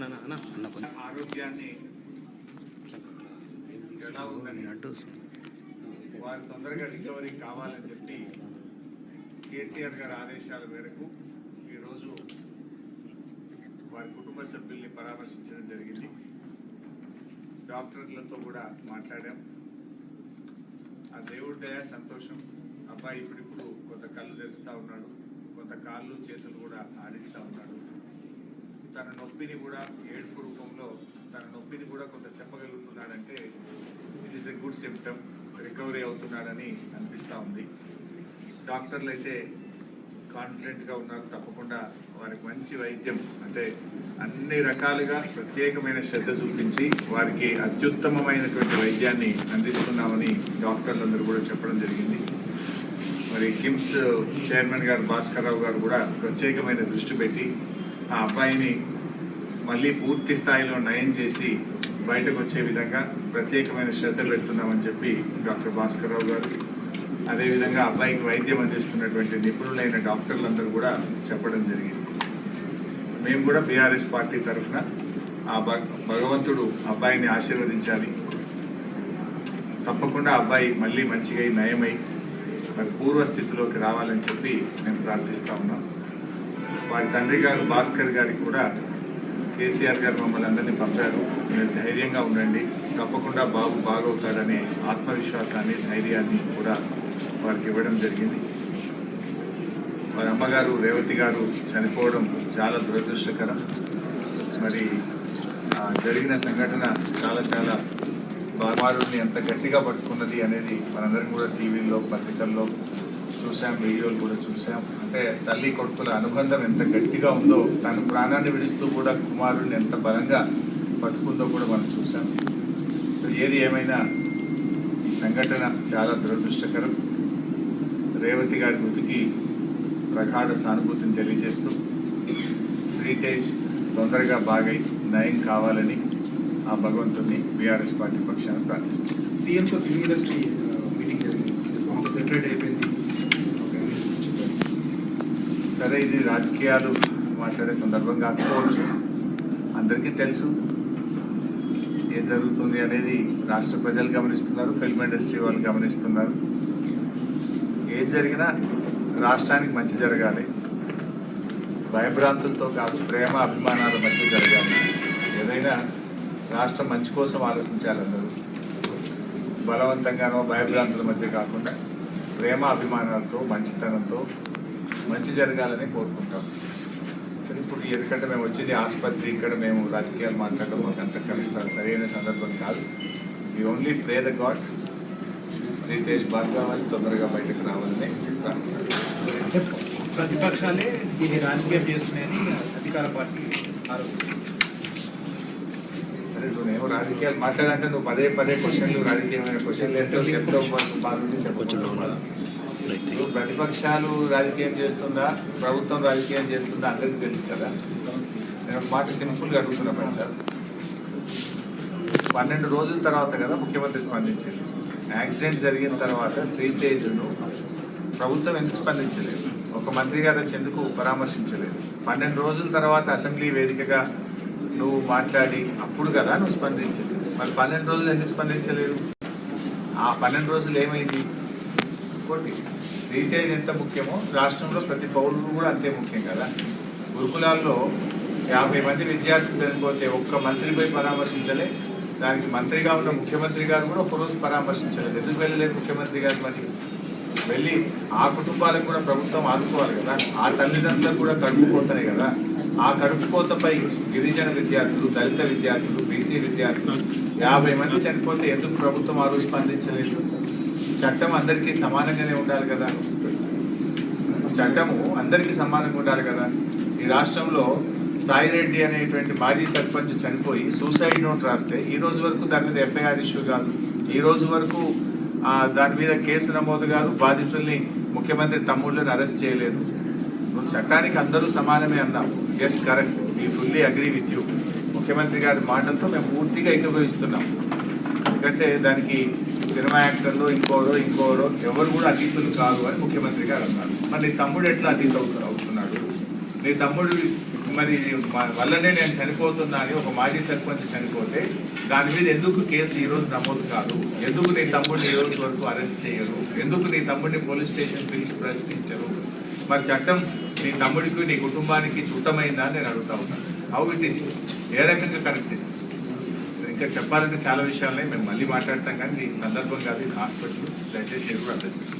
ఆరోగ్యాన్ని ఎలా ఉందని వారు తొందరగా రికవరీ కావాలని చెప్పి కేసీఆర్ గారి ఆదేశాల మేరకు ఈరోజు వారి కుటుంబ సభ్యుల్ని పరామర్శించడం జరిగింది. డాక్టర్లతో కూడా మాట్లాడాం. ఆ దేవుడి దయ సంతోషం. అబ్బాయి ఇప్పుడిప్పుడు కొంత కళ్ళు తెరుస్తూ ఉన్నాడు. కొంత కాళ్ళు చేతులు కూడా ఆడిస్తూ ఉన్నాడు. తన నొప్పిని కూడా ఏడుపు రూపంలో తన నొప్పిని కూడా కొంత చెప్పగలుగుతున్నాడంటే it is a good symptom recovery అవుతున్నాడని అనిపిస్తూ ఉంది. డాక్టర్లు అయితే కాన్ఫిడెంట్గా ఉన్నారు తప్పకుండా వారికి మంచి వైద్యం అంటే అన్ని రకాలుగా ప్రత్యేకమైన శ్రద్ధ చూపించి వారికి అత్యుత్తమమైనటువంటి వైద్యాన్ని అందిస్తున్నామని డాక్టర్లందరూ కూడా చెప్పడం జరిగింది. మరి కిమ్స్ చైర్మన్ గారు భాస్కర్ గారు కూడా ప్రత్యేకమైన దృష్టి పెట్టి ఆ అబ్బాయిని మళ్ళీ పూర్తి స్థాయిలో నయం చేసి బయటకు వచ్చే విధంగా ప్రత్యేకమైన శ్రద్ధ పెడుతున్నామని చెప్పి డాక్టర్ భాస్కర్ రావు గారు అదేవిధంగా అబ్బాయికి వైద్యం అందిస్తున్నటువంటి నిపుణులైన డాక్టర్లందరూ కూడా చెప్పడం జరిగింది. మేము కూడా బీఆర్ఎస్ పార్టీ తరఫున ఆ భగ భగవంతుడు అబ్బాయిని ఆశీర్వదించాలి. తప్పకుండా అబ్బాయి మళ్ళీ మంచిగా నయమై మరి పూర్వస్థితిలోకి రావాలని చెప్పి మేము ప్రార్థిస్తా ఉన్నాం వారి తండ్రి గారు భాస్కర్ గారికి కూడా కేసీఆర్ గారు మమ్మల్ని అందరినీ పంపారు. మీరు ధైర్యంగా ఉండండి. తప్పకుండా బాబు బాగవుతాడనే ఆత్మవిశ్వాసాన్ని ధైర్యాన్ని కూడా వారికి ఇవ్వడం జరిగింది. వారి అమ్మగారు రేవతి గారు చనిపోవడం చాలా దురదృష్టకరం. మరి జరిగిన సంఘటన చాలా చాలా బామారుని ఎంత గట్టిగా పట్టుకున్నది అనేది మనందరం కూడా టీవీల్లో పత్రికల్లో చూసాం వీడియోలు కూడా చూసాం అంటే తల్లి కొడుకుల అనుబంధం ఎంత గట్టిగా ఉందో తన ప్రాణాన్ని విడుస్తూ కూడా కుమారుడిని ఎంత బలంగా పట్టుకుందో కూడా మనం చూసాం సో ఏది ఏమైనా ఈ సంఘటన చాలా దురదృష్టకరం. రేవతి గారి మృతికి ప్రగాఢ సానుభూతిని తెలియజేస్తూ శ్రీతేజ్ తొందరగా బాగై నయం కావాలని ఆ భగవంతుని బీఆర్ఎస్ పార్టీ పక్షాన ప్రార్థిస్తుంది సీఎంతో ఫిల్మ్ ఇండస్ట్రీ మీటింగ్ జరిగింది. సెపరేట్ అయిపోయింది. సరే ఇది రాజకీయాలు మాట్లాడే సందర్భం కాకపోవచ్చు. అందరికీ తెలుసు ఏం జరుగుతుంది అనేది రాష్ట్ర ప్రజలు గమనిస్తున్నారు ఫిల్మ్ ఇండస్ట్రీ వాళ్ళు గమనిస్తున్నారు. ఏం జరిగినా రాష్ట్రానికి మంచి జరగాలి. భయభ్రాంతులతో కాదు ప్రేమ అభిమానాల మధ్య జరగాలి. ఏదైనా రాష్ట్రం మంచి కోసం ఆలోచించాలి అందరూ. బలవంతంగానో భయభ్రాంతుల మధ్య కాకుండా ప్రేమ అభిమానాలతో మంచితనంతో మంచి జరగాలని కోరుకుంటాం. సరే ఇప్పుడు ఎందుకంటే మేము వచ్చింది ఆసుపత్రి ఇక్కడ మేము రాజకీయాలు మాట్లాడడం మాకు అంత కలుస్తారు సరైన సందర్భం కాదు. ఈ only pray the God Sritej బాగా కావాలి తొందరగా బయటకు రావాలని ప్రార్థిస్తాను అంటే ప్రతిపక్షాలే దీన్ని రాజకీయం చేస్తున్నాయని అధికార పార్టీ ఆరోపణ సరే నువ్వు ఏమో రాజకీయాలు మాట్లాడంటే నువ్వు పదే పదే క్వశ్చన్లు రాజకీయమైన క్వశ్చన్లు వేస్తావు చెప్తావు బాగుంది చెప్పకుండా ఇప్పుడు ప్రతిపక్షాలు రాజకీయం చేస్తుందా? ప్రభుత్వం రాజకీయం చేస్తుందా? అందరికీ తెలుసు కదా. నేను మాట సింపుల్గా అడుగుతున్నా పని సార్. పన్నెండు రోజుల తర్వాత కదా ముఖ్యమంత్రి స్పందించింది. యాక్సిడెంట్ జరిగిన తర్వాత శ్రీతేజును ప్రభుత్వం ఎందుకు స్పందించలేదు? ఒక మంత్రి గారు వచ్చి ఎందుకు పరామర్శించలేదు? పన్నెండు రోజుల తర్వాత అసెంబ్లీ వేదికగా నువ్వు మాట్లాడి అప్పుడు కదా నువ్వు స్పందించింది మరి పన్నెండు రోజులు ఎందుకు స్పందించలేదు? ఆ పన్నెండు రోజులు ఏమైంది? ఇంకోటి శ్రీతేజ్ ఎంత ముఖ్యమో రాష్ట్రంలో ప్రతి పౌరులు కూడా అంతే ముఖ్యం కదా. గురుకులాల్లో యాభై మంది విద్యార్థులు చనిపోతే ఒక్క మంత్రిపై పరామర్శించలే. దానికి మంత్రిగా ఉన్న ముఖ్యమంత్రి గారు కూడా ఒకరోజు పరామర్శించలేదు. ఎందుకు వెళ్ళలేదు ముఖ్యమంత్రి గారు మరి? వెళ్ళి ఆ కుటుంబాలకు కూడా ప్రభుత్వం ఆదుకోవాలి కదా. ఆ తల్లిదండ్రులకు కూడా కడుపుకోతనే కదా. ఆ కడుపుకోతపై గిరిజన విద్యార్థులు దళిత విద్యార్థులు బీసీ విద్యార్థులు యాభై మంది చనిపోతే ఎందుకు ప్రభుత్వం ఆ రోజు స్పందించలేదు? చట్టం అందరికీ సమానంగానే ఉండాలి కదా? చట్టము అందరికీ సమానంగా ఉండాలి కదా? ఈ రాష్ట్రంలో సాయిరెడ్డి అనేటువంటి మాజీ సర్పంచ్ చనిపోయి సూసైడ్ నోట్ రాస్తే ఈ రోజు వరకు దాని మీద ఎఫ్ఐఆర్ ఇష్యూ కాదు. ఈ రోజు వరకు దాని మీద కేసు నమోదు కాదు. బాధితుల్ని ముఖ్యమంత్రి తమ్ముళ్ళని అరెస్ట్ చేయలేదు. నువ్వు చట్టానికి అందరూ సమానమే అన్నావు. Yes correct I fully agree with you ముఖ్యమంత్రి గారి మాటలతో మేము పూర్తిగా ఏకీభవిస్తున్నాం. ఎందుకంటే దానికి సినిమా యాక్టర్లు ఇంకోడు ఇంకోడు ఎవరు కూడా అతీతులు కాదు అని ముఖ్యమంత్రి గారు అన్నారు. మరి నీ తమ్ముడు ఎట్లా అతీత అవుతు- అవుతున్నాడు? నీ తమ్ముడు మరి వల్లనే నేను చనిపోతున్నా అని ఒక మాజీ సర్పంచ్ చనిపోతే దాని మీద ఎందుకు కేసు ఈరోజు నమోదు కాదు? ఎందుకు నీ తమ్ముడిని ఈ రోజు వరకు అరెస్ట్ చేయరు? ఎందుకు నీ తమ్ముడిని పోలీస్ స్టేషన్ పిలిచి ప్రశ్నించరు? మరి చట్టం నీ తమ్ముడికి నీ కుటుంబానికి చుట్టమైందా అని నేను అడుగుతా ఉన్నాను హౌ ఇట్ ఈస్ ఏ రకంగా కరెక్ట్ ఇంకా చెప్పాలంటే చాలా విషయాలున్నాయి మేము మళ్ళీ మాట్లాడతాం కానీ ఈ సందర్భం కాదు హాస్పిటల్ దయచేసి కూడా అర్థం చేసుకోండి.